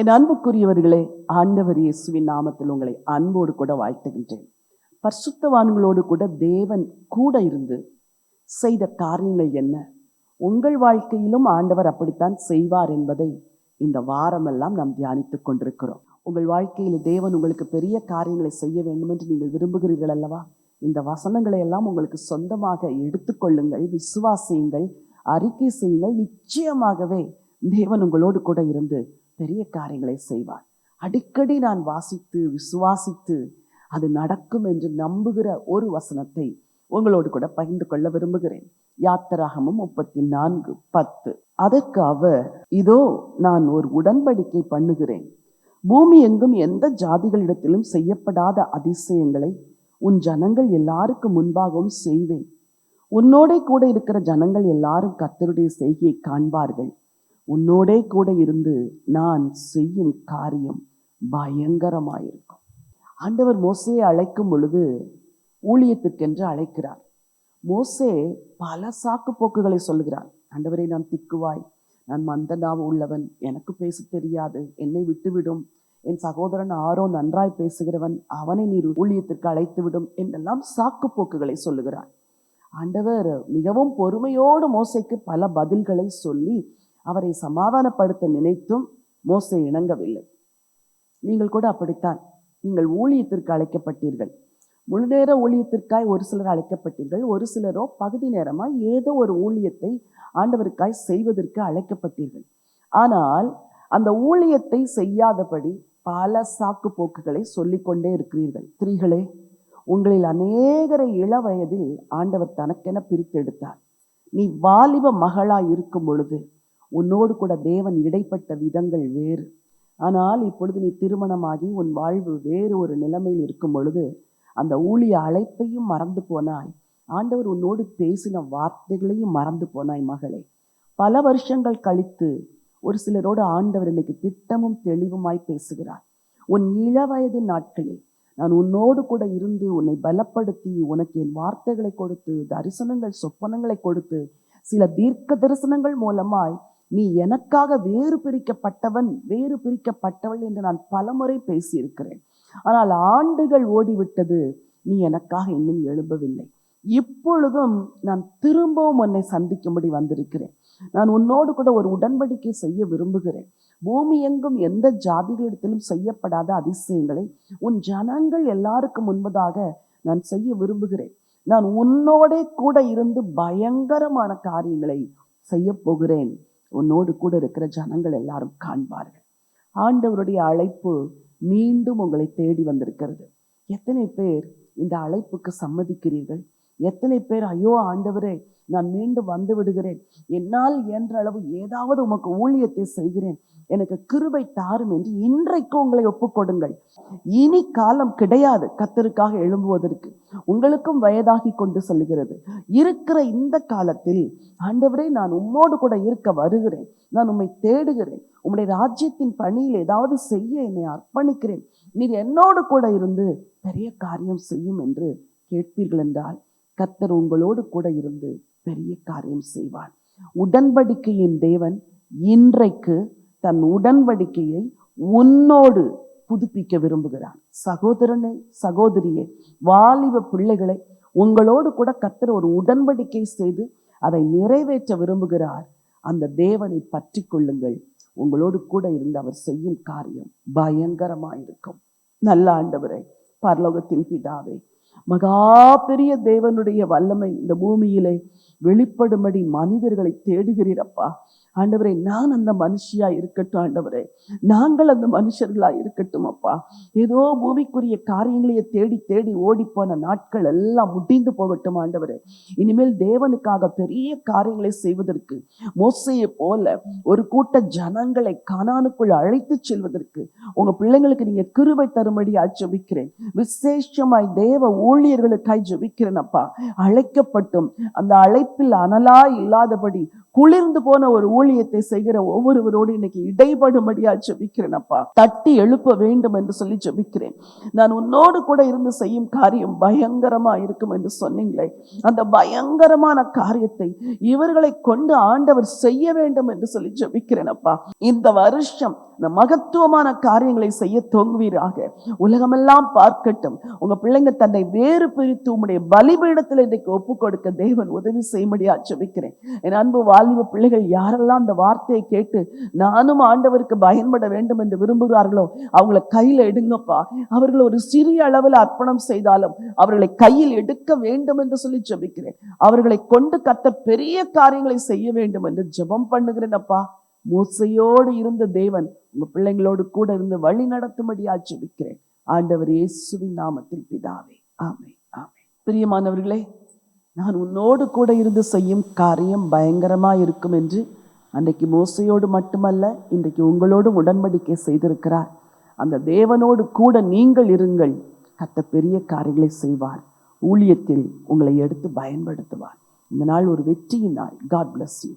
என் அன்புக்குரியவர்களே ஆண்டவர் இயேசுவின் நாமத்தில் உங்களை அன்போடு கூட வாழ்த்துகின்றேன். பரிசுத்தவான்களோடு கூட தேவன் கூட இருந்து செய்த காரியங்கள் என்ன? உங்கள் வாழ்க்கையிலும் ஆண்டவர் அப்படித்தான் செய்வார் என்பதை இந்த வாரமெல்லாம் நாம் தியானித்துக் கொண்டிருக்கிறோம். உங்கள் வாழ்க்கையில் தேவன் உங்களுக்கு பெரிய காரியங்களை செய்ய வேண்டும் என்று நீங்கள் விரும்புகிறீர்கள் அல்லவா? இந்த வசனங்களை எல்லாம் உங்களுக்கு சொந்தமாக எடுத்துக்கொள்ளுங்கள் விசுவாசியுங்கள் அறிக்கை செய்யுங்கள். நிச்சயமாகவே தேவன் உங்களோடு கூட இருந்து பெரிய காரியங்களை செய்வார். அடிக்கடி நான் வாசித்து விசுவாசித்து அது நடக்கும் என்று நம்புகிற ஒரு வசனத்தை உங்களோடு கூட பகிர்ந்து கொள்ள விரும்புகிறேன். யாத்திராகமும் முப்பத்தி நான்கு பத்து. அதற்கு அவர் இதோ நான் ஒரு உடன்படிக்கை பண்ணுகிறேன். பூமி எங்கும் எந்த ஜாதிகளிடத்திலும் செய்யப்படாத அதிசயங்களை உன் ஜனங்கள் எல்லாருக்கும் முன்பாகவும் செய்வேன். உன்னோட கூட இருக்கிற ஜனங்கள் எல்லாரும் கத்தருடைய செய்கையை காண்பார்கள். உன்னோடே கூட இருந்து நான் செய்யும் காரியம் பயங்கரமாயிருக்கும். ஆண்டவர் மோசையை அழைக்கும் பொழுது ஊழியத்திற்கென்று அழைக்கிறார். மோசே பல சாக்கு போக்குகளை சொல்லுகிறார். ஆண்டவரை நான் திக்குவாய். நான் மந்தனாக உள்ளவன். எனக்கு பேச தெரியாது. என்னை விட்டுவிடும். என் சகோதரன் ஆரோ நன்றாய் பேசுகிறவன். அவனை நீர் ஊழியத்திற்கு அழைத்து விடும் என்றெல்லாம் சாக்கு போக்குகளை சொல்லுகிறார். ஆண்டவர் மிகவும் பொறுமையோடு மோசைக்கு பல பதில்களை சொல்லி அவரை சமாதானப்படுத்த நினைத்தும் மோசை இணங்கவில்லை. நீங்கள் கூட அப்படித்தான். நீங்கள் ஊழியத்திற்கு அழைக்கப்பட்டீர்கள். முழு நேர ஊழியத்திற்காய் ஒரு சிலர் அழைக்கப்பட்டீர்கள். ஒரு சிலரோ பகுதி நேரமாய் ஏதோ ஒரு ஊழியத்தை ஆண்டவருக்காய் செய்வதற்கு அழைக்கப்பட்டீர்கள். ஆனால் அந்த ஊழியத்தை செய்யாதபடி பல சாக்கு போக்குகளை சொல்லிக்கொண்டே இருக்கிறீர்கள். ஸ்திரீகளே உங்களில் அநேகரை இள வயதில் ஆண்டவர் தனக்கென பிரித்தெடுத்தார். நீ வாலிப மகளாய் இருக்கும் பொழுது உன்னோடு கூட தேவன் இடைப்பட்ட விதங்கள் வேறு. ஆனால் இப்பொழுது நீ திருமணமாகி உன் வாழ்வு வேறு ஒரு நிலைமையில் இருக்கும் பொழுது அந்த ஊழிய அழைப்பையும் மறந்து போனாய். ஆண்டவர் உன்னோடு பேசின வார்த்தைகளையும் மறந்து போனாய் மகளே. பல வருஷங்கள் கழித்து ஒரு சிலரோடு ஆண்டவர் இன்னைக்கு திட்டமும் தெளிவுமாய் பேசுகிறார். உன் இள வயதின் நாட்களில் நான் உன்னோடு கூட இருந்து உன்னை பலப்படுத்தி உனக்கு என் வார்த்தைகளை கொடுத்து தரிசனங்கள் சொப்பனங்களை கொடுத்து சில தீர்க்க தரிசனங்கள் மூலமாய் நீ எனக்காக வேறு பிரிக்கப்பட்டவன் வேறு பிரிக்கப்பட்டவள் என்று நான் பலமுறை பேசியிருக்கிறேன். ஆனால் ஆண்டுகள் ஓடிவிட்டது நீ எனக்காக இன்னும் எழும்பவில்லை. இப்பொழுதும் நான் திரும்பவும் உன்னை சந்திக்கும்படி வந்திருக்கிறேன். நான் உன்னோடு கூட ஒரு உடன்படிக்கை செய்ய விரும்புகிறேன். பூமி எங்கும் எந்த ஜாதிகளிடத்திலும் செய்யப்படாத அதிசயங்களை உன் ஜனங்கள் எல்லாருக்கும் முன்பதாக நான் செய்ய விரும்புகிறேன். நான் உன்னோடே கூட இருந்து பயங்கரமான காரியங்களை செய்ய போகிறேன். உன்னோடு கூட இருக்கிற ஜனங்கள் எல்லாரும் காண்பார்கள். ஆண்டவருடைய அழைப்பு மீண்டும் உங்களை தேடி வந்திருக்கிறது. எத்தனை பேர் இந்த அழைப்புக்கு சம்மதிக்கிறீர்கள்? எத்தனை பேர் ஐயோ ஆண்டவரே நான் மீண்டும் வந்து விடுகிறேன். என்னால் என்ற அளவு ஏதாவது உமக்கு ஊழியத்தை செய்கிறேன். எனக்கு கிருபை தாரும் என்று இன்றைக்கு உங்களை ஒப்புக்கொடுங்கள். இனி காலம் கிடையாது கத்தருக்காக எழும்புவதற்கு. உங்களுக்கும் வயதாகி கொண்டு செல்கிறது இருக்கிற இந்த காலத்தில் ஆண்டவரே நான் உம்மோடு கூட இருக்க வருகிறேன். நான் உம்மை தேடுகிறேன். உம்முடைய ராஜ்யத்தின் பணியில் ஏதாவது செய்ய என்னை அர்ப்பணிக்கிறேன். நீர் என்னோடு கூட இருந்து பெரிய காரியம் செய்யும் என்று கேட்பீர்கள் என்றால் கத்தர் உங்களோடு கூட இருந்து பெரிய காரியம் செய்வார். உடன்படிக்கையின் தேவன் இன்றைக்கு தன் உடன்படிக்கையை உன்னோடு புதுப்பிக்க விரும்புகிறார். சகோதரனே சகோதரியே வாலிப பிள்ளைகளை உங்களோடு கூட கத்தர் ஒரு உடன்படிக்கை செய்து அதை நிறைவேற்ற விரும்புகிறார். அந்த தேவனை பற்றி கொள்ளுங்கள். உங்களோடு கூட இருந்து அவர் செய்யும் காரியம் பயங்கரமாயிருக்கும். நல்ல ஆண்டவரை பரலோகத்தின் பிதாவே மகா பெரிய தேவனுடைய வல்லமை இந்த பூமியிலே வெளிப்படும்படி மனிதர்களை தேடுகிறீரப்பா ஆண்டவரே நான் அந்த மனுஷியா இருக்கட்டும் ஆண்டவரே. நாங்கள் அந்த மனுஷர்களா இருக்கட்டும் அப்பா. ஏதோ பூமிக்குரிய காரியங்களையே தேடி தேடி ஓடி போன நாட்கள் எல்லாம் முடிந்து போகட்டும் ஆண்டவரே. இனிமேல் தேவனுக்காக பெரிய காரியங்களை செய்வதற்கு மோசையை போல ஒரு கூட்ட ஜனங்களை கானானுக்குள் அழைத்து செல்வதற்கு உங்க பிள்ளைங்களுக்கு நீங்க கிருவை தரும்படி ஜபிக்கிறேன் விசேஷமாய் தேவ ஊழியர்களுக்காய் ஜபிக்கிறேன் அப்பா. அழைக்கப்பட்டும் அந்த அழைப்பில் அனலா இல்லாதபடி குளிர்ந்து போன ஒரு ஊழியத்தை செய்கிற ஒவ்வொருவரோடு இன்னைக்கு இடைபடும்படியா ஜெபிக்கிறேன் அப்பா. தட்டி எழுப்ப வேண்டும் என்று சொல்லி ஜெபிக்கிறேன். நான் உன்னோடு கூட இருந்து செய்யும் காரியம் பயங்கரமா இருக்கும் என்று சொன்னீங்களே. அந்த பயங்கரமான காரியத்தை இவர்களை கொண்டு ஆண்டவர் செய்ய வேண்டும் என்று சொல்லி ஜெபிக்கிறேன் அப்பா. இந்த வருஷம் இந்த மகத்துவமான காரியங்களை செய்ய தொங்குவீராக உலகமெல்லாம் பார்க்கட்டும். உங்க பிள்ளைங்க தன்னை வேறு பிரித்து உம்முடைய பலிபீடத்தில் இன்றைக்கு ஒப்பு கொடுக்க தேவன் உதவி செய்யும்படியா ஜெபிக்கிறேன். என் அன்பு வாழ் வாலிப பிள்ளைகள் யாரெல்லாம் அந்த வார்த்தையை கேட்டு நானும் ஆண்டவருக்கு பயன்பட வேண்டும் என்று விரும்புகிறார்களோ அவங்கள கையில எடுங்கப்பா. அவர்கள் ஒரு சிறிய அளவில் அர்ப்பணம் செய்தாலும் அவர்களை கையில் எடுக்க வேண்டும் என்று சொல்லி ஜபிக்கிறேன். அவர்களை கொண்டு கத்த பெரிய காரியங்களை செய்ய வேண்டும் என்று ஜெபம் பண்ணுகிறேன் அப்பா மூசையோடு இருந்த தேவன் உங்க பிள்ளைங்களோடு கூட இருந்து வழி நடத்தும்படியா ஜபிக்கிறேன். ஆண்டவர் இயேசுவின் நாமத்தில் பிதாவே. ஆமை ஆமை பிரியமானவர்களே நான் உன்னோடு கூட இருந்து செய்யும் காரியம் பயங்கரமா இருக்கும் என்று அன்றைக்கு மோசையோடு மட்டுமல்ல இன்றைக்கு உங்களோடும் உடன்படிக்கை செய்திருக்கிறார். அந்த தேவனோடு கூட நீங்கள் இருங்கள். கத்த பெரிய காரியங்களை செய்வார். ஊழியத்தில் உங்களை எடுத்து பயன்படுத்துவார். இந்த நாள் ஒரு வெற்றியின் நாள். God bless you